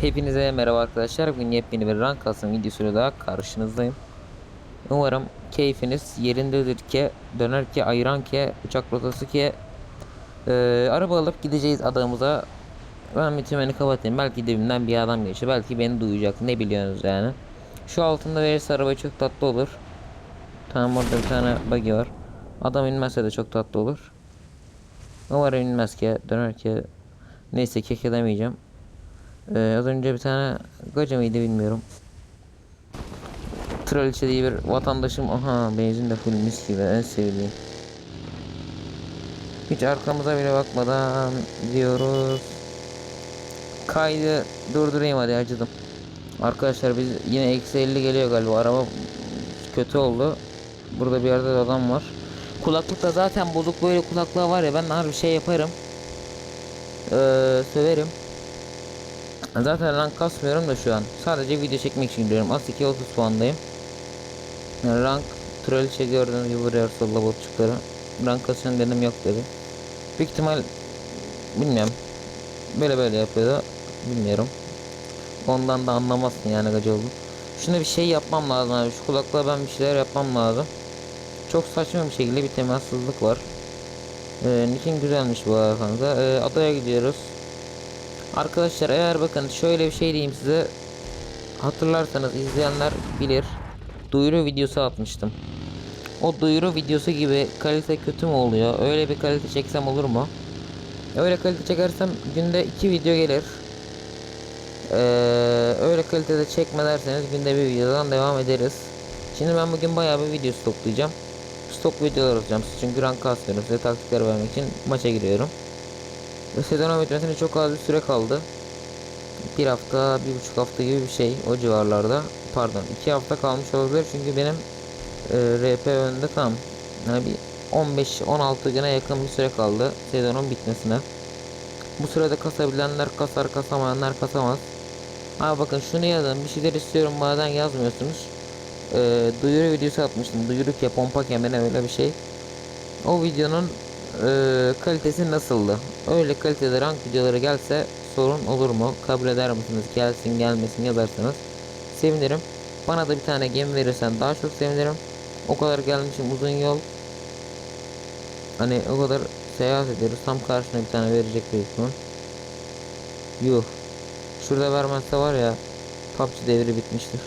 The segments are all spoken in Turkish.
Hepinize merhaba arkadaşlar. Bugün yepyeni bir rank alsın videosuyla daha karşınızdayım. Umarım keyfiniz yerindedir ki, döner ki, ayıran ki, uçak rotası ki. Ee, araba alıp gideceğiz adamıza. Ben bir tümeni kapatayım. Belki dibimden bir adam geçiyor. Belki beni duyacak. Ne biliyorsunuz yani. Şu altında verirse araba çok tatlı olur. Tamam orada bir tane buggy var. Adam inmezse de çok tatlı olur. Umarım inmez ki, döner ki. Neyse kek edemeyeceğim. Ee, az önce bir tane gaca mıydı bilmiyorum. Traliçe diye bir vatandaşım aha benzin de full mis gibi en sevdiğim. Hiç arkamıza bile bakmadan gidiyoruz. Kaydı durdurayım hadi acıdım. Arkadaşlar biz yine eksi 50 geliyor galiba araba kötü oldu. Burada bir yerde de adam var. Kulaklık da zaten bozuk böyle kulaklığa var ya ben harbi şey yaparım. Ee, söverim. Zaten rank kasmıyorum da şu an. Sadece video çekmek için gidiyorum. Az 2 30 puandayım. Yani rank traliçe gördüğünüz gibi vuruyor solla botçuklara. Rank kasıyorum dedim yok dedi. Büyük ihtimal bilmiyorum. Böyle böyle yapıyordu. Bilmiyorum. Ondan da anlamazsın yani gacı oldum. Şuna bir şey yapmam lazım abi. Şu kulaklığa ben bir şeyler yapmam lazım. Çok saçma bir şekilde bir temassızlık var. Ee, niçin güzelmiş bu arada kanka. Ee, adaya gidiyoruz. Arkadaşlar eğer bakın şöyle bir şey diyeyim size. Hatırlarsanız izleyenler bilir. Duyuru videosu atmıştım. O duyuru videosu gibi kalite kötü mü oluyor? Öyle bir kalite çeksem olur mu? Öyle kalite çekersem günde iki video gelir. Ee, öyle kalitede çekme derseniz günde bir videodan devam ederiz. Şimdi ben bugün bayağı bir video stoklayacağım. Stok videolar atacağım çünkü rank kasmıyorum size taktikler vermek için maça giriyorum. Ve sezon bitmesine çok az bir süre kaldı. Bir hafta, bir buçuk hafta gibi bir şey o civarlarda. Pardon, iki hafta kalmış olabilir çünkü benim e, RP önünde tam yani bir 15-16 güne yakın bir süre kaldı sezonun bitmesine. Bu sırada kasabilenler kasar, kasamayanlar kasamaz. Ama bakın şunu yazın, bir şeyler istiyorum bazen yazmıyorsunuz. E, duyuru videosu atmıştım, duyuru ya pompa kemene öyle bir şey. O videonun e, kalitesi nasıldı? Öyle kalitede rank videoları gelse sorun olur mu? Kabul eder misiniz? Gelsin gelmesin yazarsanız sevinirim. Bana da bir tane gemi verirsen daha çok sevinirim. O kadar gelmişim uzun yol. Hani o kadar seyahat ediyoruz. Tam karşına bir tane verecek büyük ihtimal. Yuh. Şurada vermezse var ya PUBG devri bitmiştir.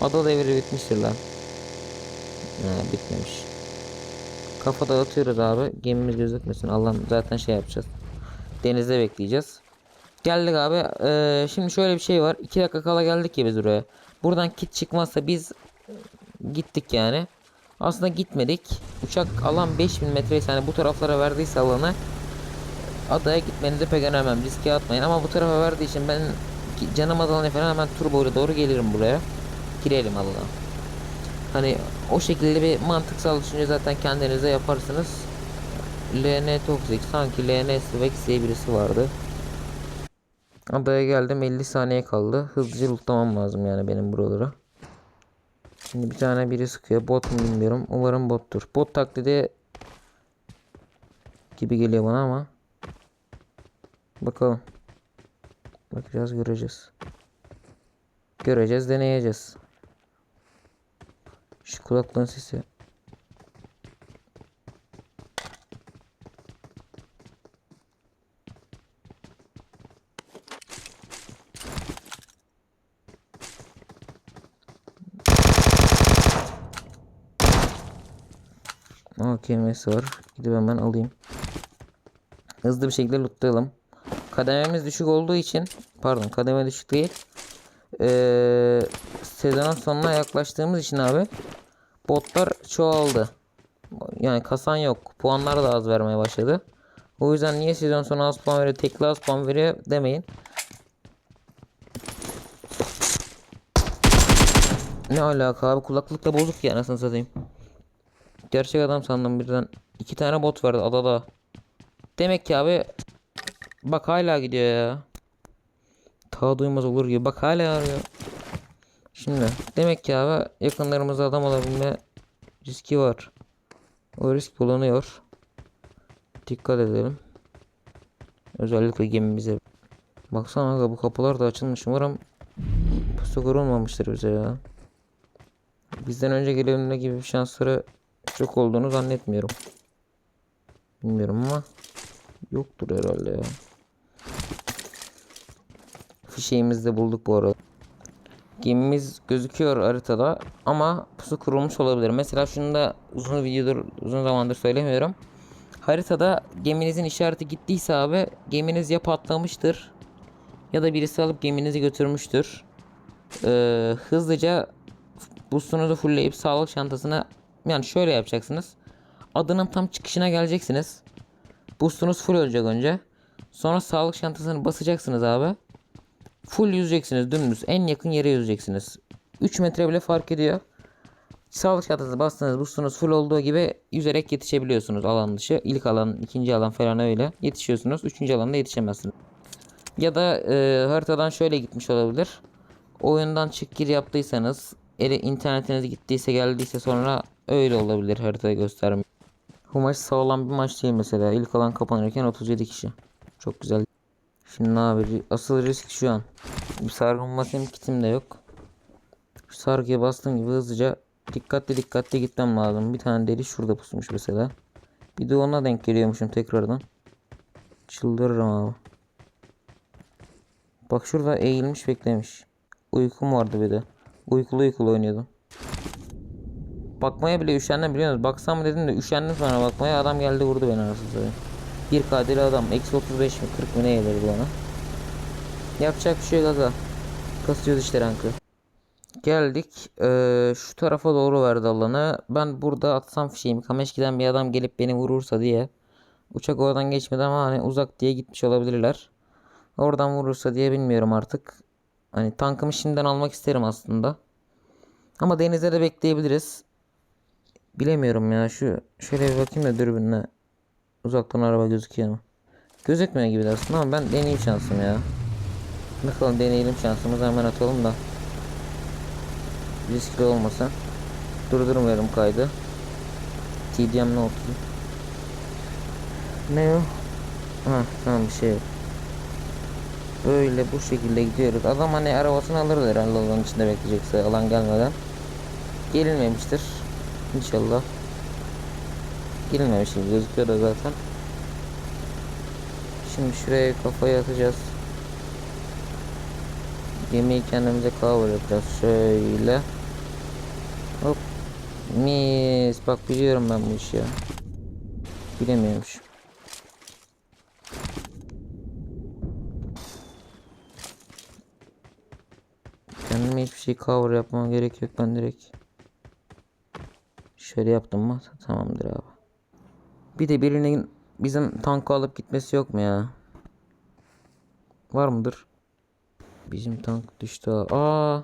Ada devri bitmiştir lan. Ha, bitmemiş. Kafada atıyoruz abi. Gemimiz gözükmesin. Allah'ım zaten şey yapacağız. Denizde bekleyeceğiz. Geldik abi. Ee, şimdi şöyle bir şey var. 2 dakika kala geldik ya biz buraya. Buradan kit çıkmazsa biz gittik yani. Aslında gitmedik. Uçak alan 5000 metre yani bu taraflara verdiyse alanı adaya gitmenizi pek önermem. Riske atmayın ama bu tarafa verdiği için ben canım adalına falan hemen turbo ile doğru gelirim buraya. Girelim Allah'ım. Hani o şekilde bir mantıksal düşünce zaten kendinize yaparsınız. LN Toxic sanki LN Svex diye birisi vardı. Adaya geldim 50 saniye kaldı. Hızlıca lootlamam lazım yani benim buraları. Şimdi bir tane biri sıkıyor. Bot mu bilmiyorum. Umarım bottur. Bot taklidi gibi geliyor bana ama. Bakalım. Bakacağız göreceğiz. Göreceğiz deneyeceğiz. Şu kulaklığın sesi. Aa kelimesi var. Gidip hemen alayım. Hızlı bir şekilde lootlayalım. Kadememiz düşük olduğu için pardon kademe düşük değil. Ee, sezonun sonuna yaklaştığımız için abi botlar çoğaldı. Yani kasan yok. Puanlar da az vermeye başladı. O yüzden niye sezon sonu az puan veriyor, tekli az puan veriyor demeyin. Ne alaka abi kulaklıkla bozuk ya anasını satayım. Gerçek adam sandım birden. iki tane bot verdi adada. Demek ki abi bak hala gidiyor ya. Ta duymaz olur gibi bak hala arıyor. Şimdi demek ki abi yakınlarımızda adam olabilme riski var. O risk bulunuyor. Dikkat edelim. Özellikle gemimize Baksana aga bu kapılar da açılmış. Umarım pusu kurulmamıştır bize ya. Bizden önce gelenler gibi bir şansları çok olduğunu zannetmiyorum. Bilmiyorum ama yoktur herhalde ya. Fişeğimizi de bulduk bu arada. Gemimiz gözüküyor haritada ama pusu kurulmuş olabilir. Mesela şunu da uzun videodur, uzun zamandır söylemiyorum. Haritada geminizin işareti gittiyse abi geminiz ya patlamıştır ya da birisi alıp geminizi götürmüştür. Ee, hızlıca boostunuzu fullleyip sağlık çantasına yani şöyle yapacaksınız. Adının tam çıkışına geleceksiniz. Boostunuz full olacak önce. Sonra sağlık çantasını basacaksınız abi. Full yüzeceksiniz dümdüz. En yakın yere yüzeceksiniz. 3 metre bile fark ediyor. Sağlık çantasını bastınız boostunuz full olduğu gibi yüzerek yetişebiliyorsunuz alan dışı. İlk alan, ikinci alan falan öyle. Yetişiyorsunuz. Üçüncü alanda yetişemezsiniz. Ya da e, haritadan şöyle gitmiş olabilir. Oyundan çık gir yaptıysanız ele internetiniz gittiyse geldiyse sonra öyle olabilir haritada göstermiyor. Bu maç sağlam bir maç değil mesela. İlk alan kapanırken 37 kişi. Çok güzel. Şimdi ne abi? Asıl risk şu an. Bir sargın basayım kitim de yok. Şu sargıya bastığım gibi hızlıca dikkatli dikkatli gitmem lazım. Bir tane deli şurada pusmuş mesela. Bir de ona denk geliyormuşum tekrardan. Çıldırırım abi. Bak şurada eğilmiş beklemiş. Uykum vardı bir de. Uykulu uykulu oynuyordum. Bakmaya bile üşendim biliyor musunuz? Baksam mı dedim de üşendim sonra bakmaya adam geldi vurdu beni arasını satayım. Bir kadeli adam. Eksi 35 mi 40 mı ne yedirdi bana. Yapacak bir şey yok aga. Kasıyoruz işte rankı. Geldik. Ee, şu tarafa doğru verdi alanı. Ben burada atsam fişeğimi. Kameşki'den bir adam gelip beni vurursa diye. Uçak oradan geçmedi ama hani uzak diye gitmiş olabilirler. Oradan vurursa diye bilmiyorum artık. Hani tankımı şimdiden almak isterim aslında. Ama denizde de bekleyebiliriz. Bilemiyorum ya şu şöyle bir bakayım da dürbünle uzaktan araba gözüküyor mu? Gözükmüyor gibi de aslında ama ben deneyeyim şansım ya. Bakalım deneyelim şansımızı hemen atalım da. Riskli olmasın. Durdurmuyorum kaydı. TDM ne oldu? Ne o? Ha tamam bir şey yok. Böyle bu şekilde gidiyoruz. Adam hani arabasını alır herhalde alanın içinde bekleyecekse alan gelmeden. Gelinmemiştir. İnşallah. Gelinmemiş gibi gözüküyor da zaten. Şimdi şuraya kafayı atacağız. Gemiyi kendimize cover yapacağız. Şöyle. Hop. Mis. Bak biliyorum ben bu işi ya. Bilemiyormuş. Kendime hiçbir şey cover yapmama gerek yok. Ben direkt şöyle yaptım mı? Tamamdır abi. Bir de birinin bizim tankı alıp gitmesi yok mu ya? Var mıdır? Bizim tank düştü. Aa.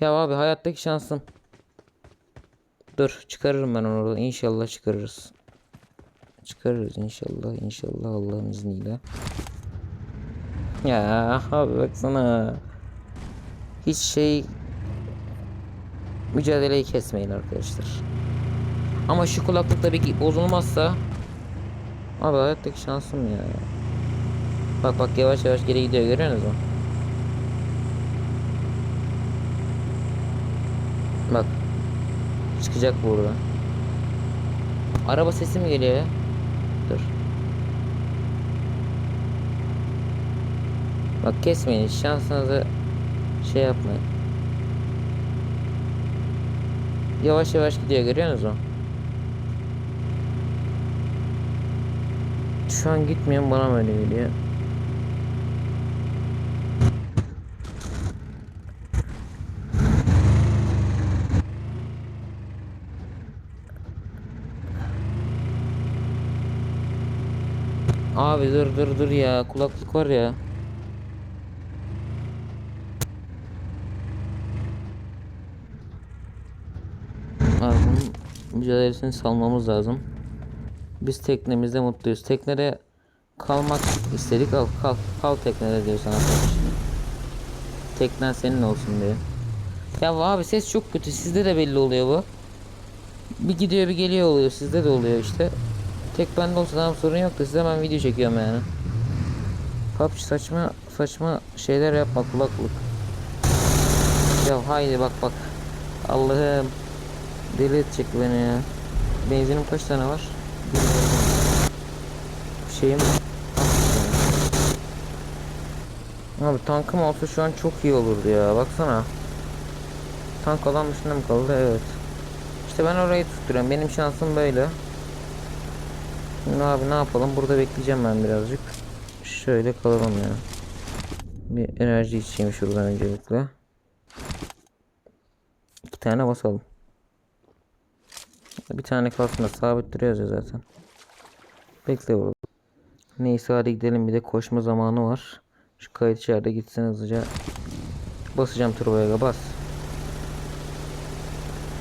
Ya abi hayattaki şansım. Dur çıkarırım ben onu. İnşallah çıkarırız. Çıkarırız inşallah. İnşallah Allah'ın izniyle. Ya abi baksana. Hiç şey mücadeleyi kesmeyin arkadaşlar. Ama şu kulaklık da bir bozulmazsa Abi hayattaki şansım ya. Bak bak yavaş yavaş geri gidiyor görüyor musunuz? Bak. Çıkacak burada. Araba sesi mi geliyor ya? Dur. Bak kesmeyin şansınızı şey yapmayın. Yavaş yavaş gidiyor görüyor musunuz? Şu an gitmeyen bana mı öyle geliyor? Abi dur dur dur ya kulaklık var ya. Abi bunun mücadelesini salmamız lazım. Biz teknemizde mutluyuz. Teknede kalmak istedik. Al kal kal teknede diyor sana. Teknen senin olsun diyor. Ya abi ses çok kötü. Sizde de belli oluyor bu. Bir gidiyor bir geliyor oluyor. Sizde de oluyor işte. Tek bende olsa tamam sorun yok da size ben video çekiyorum yani. PUBG saçma saçma şeyler yapma kulaklık. Ya haydi bak bak. Allah'ım. Deli edecek beni ya. Benzinim kaç tane var? Şeyim Abi tankım olsa şu an çok iyi olurdu ya. Baksana. Tank alan dışında mı kaldı? Evet. İşte ben orayı tutturuyorum. Benim şansım böyle. Şimdi abi ne yapalım? Burada bekleyeceğim ben birazcık. Şöyle kalalım ya. Bir enerji içeyim şuradan öncelikle. İki tane basalım. Bir tane kalsın da sabit duruyoruz ya zaten. Bekle burada. Neyse hadi gidelim bir de koşma zamanı var. Şu kayıt içeride gitsin hızlıca. Basacağım turboya bas.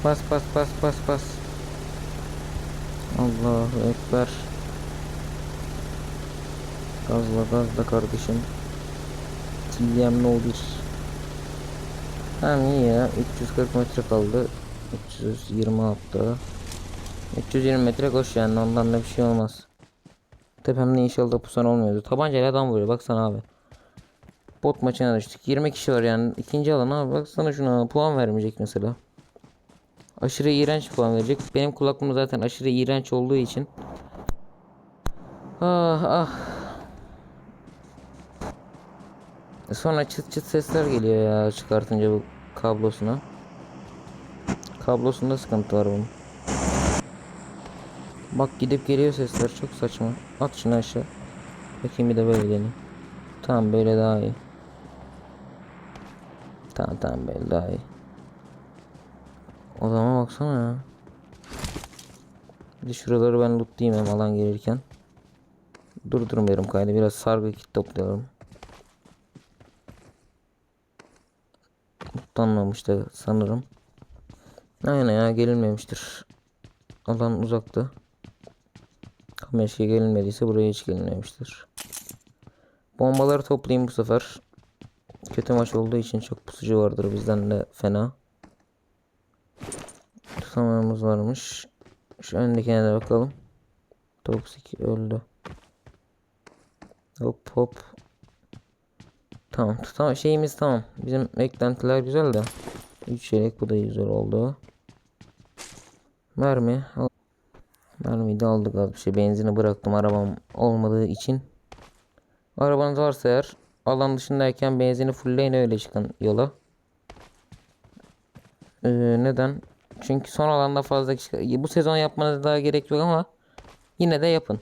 Bas bas bas bas bas. Allahu Ekber. Gazla gazla kardeşim. TDM ne olur. Tamam iyi ya. 340 metre kaldı. 326. 320 metre koş yani ondan da bir şey olmaz. Tepemde inşallah pusan olmuyordu. Tabancayla adam vuruyor baksana abi. Bot maçına düştük. 20 kişi var yani. ikinci alan abi baksana şuna puan vermeyecek mesela. Aşırı iğrenç puan verecek. Benim kulaklığım zaten aşırı iğrenç olduğu için. Ah ah. Sonra çıt çıt sesler geliyor ya çıkartınca bu kablosuna. Kablosunda sıkıntı var bunun. Bak gidip geliyor sesler çok saçma. At şunu aşağı. Bakayım bir de böyle deneyim. Tamam böyle daha iyi. Tamam tamam böyle daha iyi. O zaman baksana ya. Bir şuraları ben lootlayayım hem alan gelirken. Durdurmuyorum kaydı biraz sargı kit toplayalım. Lootlanmamış da sanırım. Aynen ya gelinmemiştir. Alan uzakta. Kameşke gelinmediyse buraya hiç gelinmemiştir. Bombaları toplayayım bu sefer. Kötü maç olduğu için çok pusucu vardır bizden de fena. Tutamağımız varmış. Şu öndekine de bakalım. Toksik öldü. Hop hop. Tamam tutam şeyimiz tamam. Bizim beklentiler güzel de. 3 yelek bu da güzel oldu. Mermi. Al. Mermiyi aldık az bir şey. Benzini bıraktım arabam olmadığı için. Arabanız varsa eğer alan dışındayken benzini fullleyin öyle çıkın yola. Ee, neden? Çünkü son alanda fazla kişi bu sezon yapmanız daha gerek yok ama yine de yapın.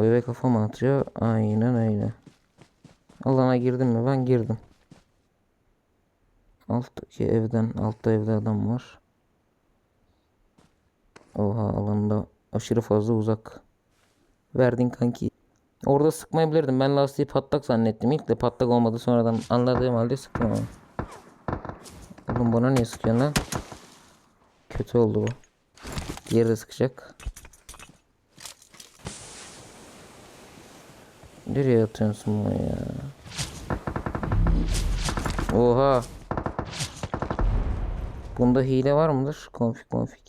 O eve kafam atıyor. Aynen öyle. Alana girdim mi? Ben girdim. Alttaki evden, altta evde adam var. Oha alanda aşırı fazla uzak. Verdin kanki. Orada sıkmayabilirdim. Ben lastiği patlak zannettim. İlk de patlak olmadı. Sonradan anladığım halde sıktım ama. Oğlum bana niye sıkıyorsun lan? Kötü oldu bu. Diğeri sıkacak. Nereye atıyorsun bunu ya? Oha. Bunda hile var mıdır? Konfig konfig.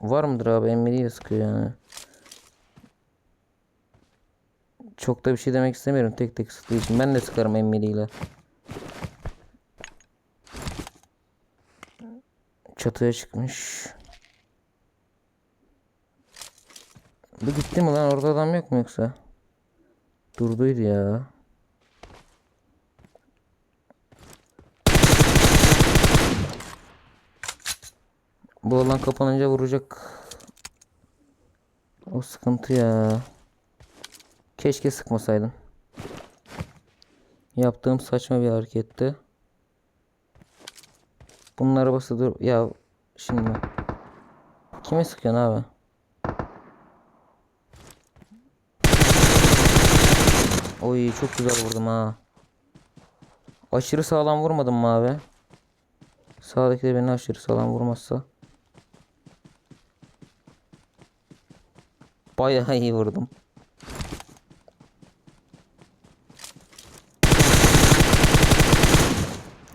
Var mıdır abi? Emre'yi sıkıyor yani. Çok da bir şey demek istemiyorum tek tek sıktığı için. Ben de sıkarım Emre'yle. Çatıya çıkmış. Bu gitti mi lan? Orada adam yok mu yoksa? Durduydu ya. Bu alan kapanınca vuracak. O sıkıntı ya. Keşke sıkmasaydım. Yaptığım saçma bir hareketti. Bunun arabası dur. Ya şimdi. Kime sıkıyorsun abi? Oy çok güzel vurdum ha. Aşırı sağlam vurmadım mı abi? Sağdaki de beni aşırı sağlam vurmazsa. Bayağı iyi vurdum.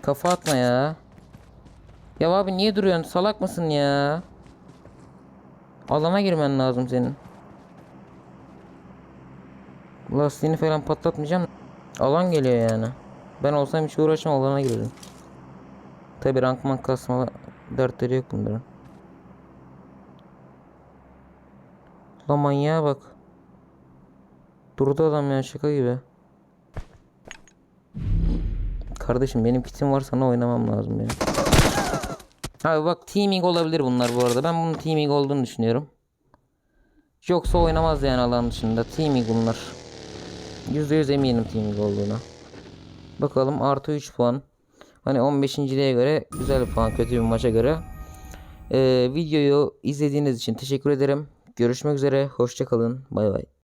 Kafa atma ya. Ya abi niye duruyorsun? Salak mısın ya? Alana girmen lazım senin. Lastiğini falan patlatmayacağım. Alan geliyor yani. Ben olsam hiç uğraşmam alana girerim. Tabi rankman kasma dertleri yok bunların. Lan manyağa bak. Durdu adam ya şaka gibi. Kardeşim benim kitim var sana oynamam lazım benim. Abi bak teaming olabilir bunlar bu arada. Ben bunun teaming olduğunu düşünüyorum. Yoksa oynamaz yani alan dışında. Teaming bunlar. %100 eminim teaming olduğuna. Bakalım artı 3 puan. Hani 15. liğe göre güzel bir puan kötü bir maça göre. Ee, videoyu izlediğiniz için teşekkür ederim. Görüşmek üzere. Hoşçakalın. Bay bay.